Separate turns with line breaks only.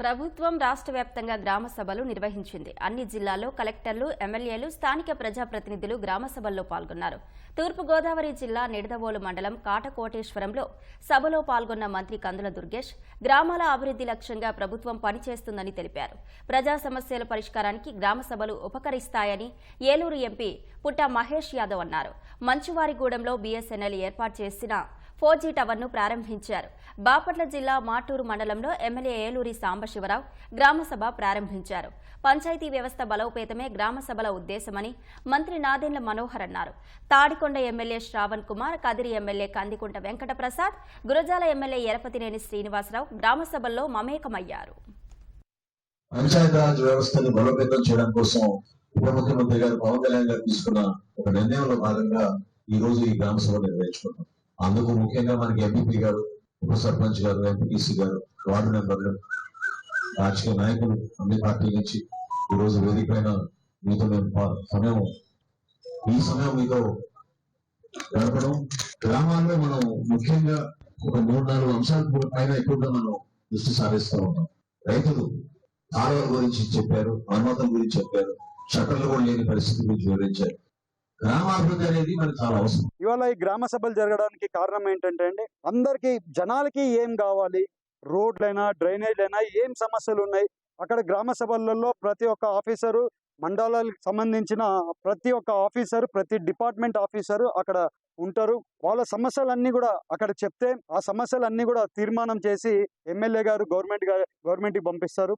ప్రభుత్వం రాష్ట్ర వ్యాప్తంగా గ్రామ సభలు నిర్వహించింది. అన్ని జిల్లాల్లో కలెక్టర్లు ఎమ్మెల్యేలు స్థానిక ప్రజాప్రతినిధులు గ్రామ సభల్లో పాల్గొన్నారు. తూర్పుగోదావరి జిల్లా నిడదవోలు మండలం కాటకోటేశ్వరంలో సభలో పాల్గొన్న మంత్రి కందుల దుర్గేష్ గ్రామాల అభివృద్ధి లక్ష్యంగా ప్రభుత్వం పనిచేస్తుందని తెలిపారు. ప్రజా సమస్యల పరిష్కారానికి గ్రామ సభలు ఉపకరిస్తాయని ఏలూరు ఎంపీ పుట్ట మహేష్ యాదవ్ అన్నారు. మంచువారిగూడెంలో బీఎస్ఎన్ఎల్ ఏర్పాటు చేసిన ఫోర్ జీ టవర్ను ప్రారంభించారు. బాపట్ల జిల్లా మాటూరు మండలంలో ఎమ్మెల్యే ఏలూరి సాంబశివరావు గ్రామసభ ప్రారంభించారు. పంచాయతీ వ్యవస్థ బలోపేతమే గ్రామసభల ఉద్దేశమని మంత్రి నాదెండ్ల మనోహర్ అన్నారు. Tadikonda MLA Sravan Kumar Kadiri MLA Kandikunta Venkata Prasad Gurajala MLA Yarapathineni Srinivasarao గ్రామసభల్లో మమేకమయ్యారు.
పంచాయతీరాజ్ వ్యవస్థను బలోపేతం చేయడం కోసం ఉప ముఖ్యమంత్రి గారు పవన్ కళ్యాణ్ గారు తీసుకున్న ఒక నిర్ణయంలో భాగంగా ఈ రోజు ఈ గ్రామ సభ నిర్వహించుకున్నాం. అందుకు ముఖ్యంగా మనకి ఎంపీపీ గారు ఉప సర్పంచ్ గారు ఎంపీటీసీ గారు వార్డు మెంబర్లు రాజకీయ నాయకులు అన్ని పార్టీల నుంచి ఈరోజు రోజు వేదిక పైన మీతో మేము సమయం ఈ సమయం మీతో గడపడం. గ్రామాల్లో మనం ముఖ్యంగా ఒక మూడు నాలుగు అంశాల పైన ఎక్కువగా మనం దృష్టి సారిస్తూ ఉన్నాం. రైతులు కాలువల గురించి చెప్పారు అనుమతుల గురించి చెప్పారు షట్టర్లు కూడా లేని పరిస్థితి గురించి వివరించారు. గ్రామాభివృద్ధి అనేది మనకు చాలా అవసరం.
ఇవాళ ఈ గ్రామ సభలు జరగడానికి కారణం ఏంటంటే అండి అందరికి జనాలకి ఏం కావాలి? రోడ్లైనా డ్రైనేజ్లైనా ఏం సమస్యలు ఉన్నాయి? అక్కడ గ్రామ సభలలో ప్రతి ఒక్క ఆఫీసరు మండలాలకు సంబంధించిన ప్రతి ఒక్క ఆఫీసర్ ప్రతి డిపార్ట్మెంట్ ఆఫీసరు అక్కడ ఉంటారు. వాళ్ళ సమస్యలన్నీ కూడా అక్కడ చెప్తే ఆ సమస్యలన్నీ కూడా తీర్మానం చేసి ఎమ్మెల్యే గారు గవర్నమెంట్ గవర్నమెంట్కి పంపిస్తారు.